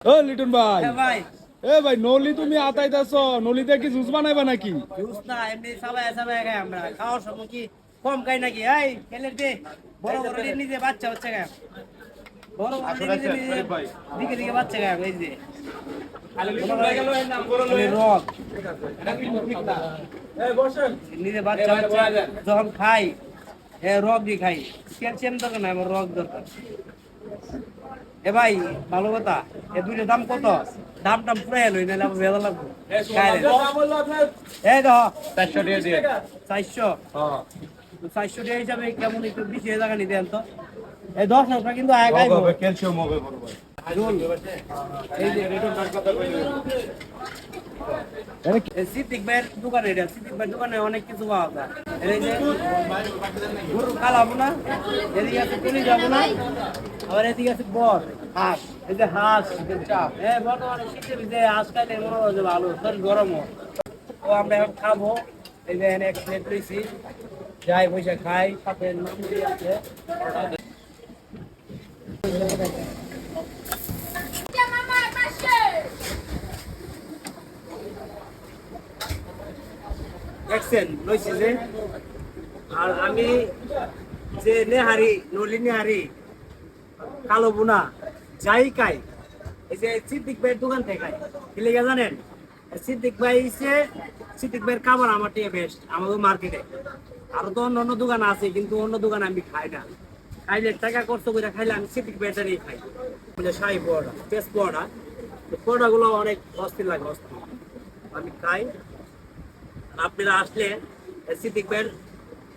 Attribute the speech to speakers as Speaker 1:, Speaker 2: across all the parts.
Speaker 1: ও লিটন ভাই।
Speaker 2: হ্যাঁ ভাই।
Speaker 1: এ ভাই নলি তুমি আতাইতাছ। নলিতে কি জুস বানাইবা নাকি?
Speaker 2: জুস না এমনি সবাই সবাই খাই আমরা। খাওয়ার সময় কি কম খাই নাকি? এই দে বড় বড় নিজে বাচ্চা হচ্ছে বড় বড় নিজে নিজে দিকে দিকে বাচ্চা এই যে। নিজে বাচ্চা যখন খাই এ রক দিয়ে খাই। ক্যালসিয়াম দরকার না আমার রক দরকার। এ ভাই ভালো কথা। এ দুইটার দাম কত? দাম টাম পুরাই লই নাহলে আমার বেদা লাগবে। এই দেখো
Speaker 1: চারশো টাকা দিয়ে
Speaker 2: চারশো? চারশো টাকা হিসাবে কেমন একটু বেশি হয়ে জায়গা নিতে তো? এই দশ টাকা কিন্তু আয়
Speaker 1: ক্যালসিয়াম হবে বড় ভাই।
Speaker 2: এই যে এই সিদ্দিক ভাইয়ের দোকানে এটা। সিদ্দিক ভাইয়ের দোকানে অনেক কিছু পাওয়া যায়। এই যে গরু কালাবো না? এদিকে আছে তুলি যাব না? আবার এদিকে আছে বর, হাঁস। এই যে হাঁস চাপ হ্যাঁ বর্তমানে শীতের ভিতরে হাঁস খাইলে মনে হয় যে ভালো, শরীর গরম হয়। তো আমরা এখন খাব। এই যে এক প্লেট যাই পয়সা খাই, সাথে আছে। দেখছেন লইছি যে আর আমি যে নেহারি নলি নেহারি কালো বুনা, যাই খাই। এই যে সিদ্দিক ভাইয়ের দোকান থেকে খাই। কি লেগে জানেন? সিদ্দিক ভাই হচ্ছে সিদ্দিক ভাইয়ের খাবার আমার থেকে বেস্ট আমাদের মার্কেটে আরও তো অন্য অন্য দোকান আছে, কিন্তু অন্য দোকান আমি খাই না। খাইলে টাকা কষ্ট করে খাইলে আমি সিদ্দিক ভাইটা নিয়ে খাই। মানে শাহি পোড়া পেস্ট পোড়া পোড়া গুলো অনেক অস্থির লাগে অস্থির আমি খাই আপনারা আসলে সিদ্দিক ভাইয়ের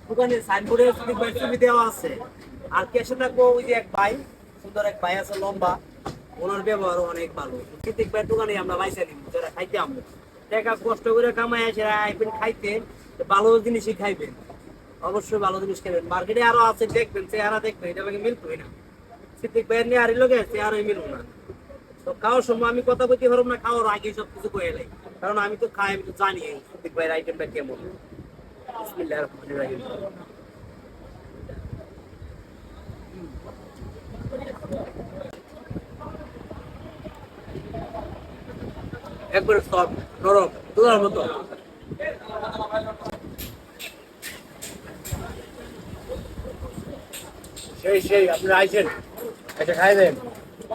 Speaker 2: দোকানে সাইনবোর্ডে সিদ্দিক ভাইয়ের ছবি দেওয়া আছে। আর ক্যাশে থাকব ওই যে এক ভাই, সুন্দর এক ভাই আছে, লম্বা। ওনার ব্যবহার অনেক ভালো। সিদ্দিক ভাইয়ের দোকানে আমরা লাইসে নিব, যারা খাইতে আমরা টাকা কষ্ট করে কামাই আসে আইবেন, খাইতে, ভালো জিনিসই খাইবেন। অবশ্যই ভালো জিনিস খাইবেন। মার্কেটে আরও আছে, দেখবেন, চেহারা দেখবেন, এটা লাগে না। সিদ্দিক ভাইয়ের নিয়ে আরি লোকে চেহারাই মিলবো না। তো খাওয়ার সময় আমি কথা বলতে না, খাওয়ার আগে সব কিছু কারণ আমি তো খাই, আমি তো জানি আইটেমটা কেমন। একবারে সব নরম মতো। সেই সেই, আপনি আইছেন এটা খাই দেন।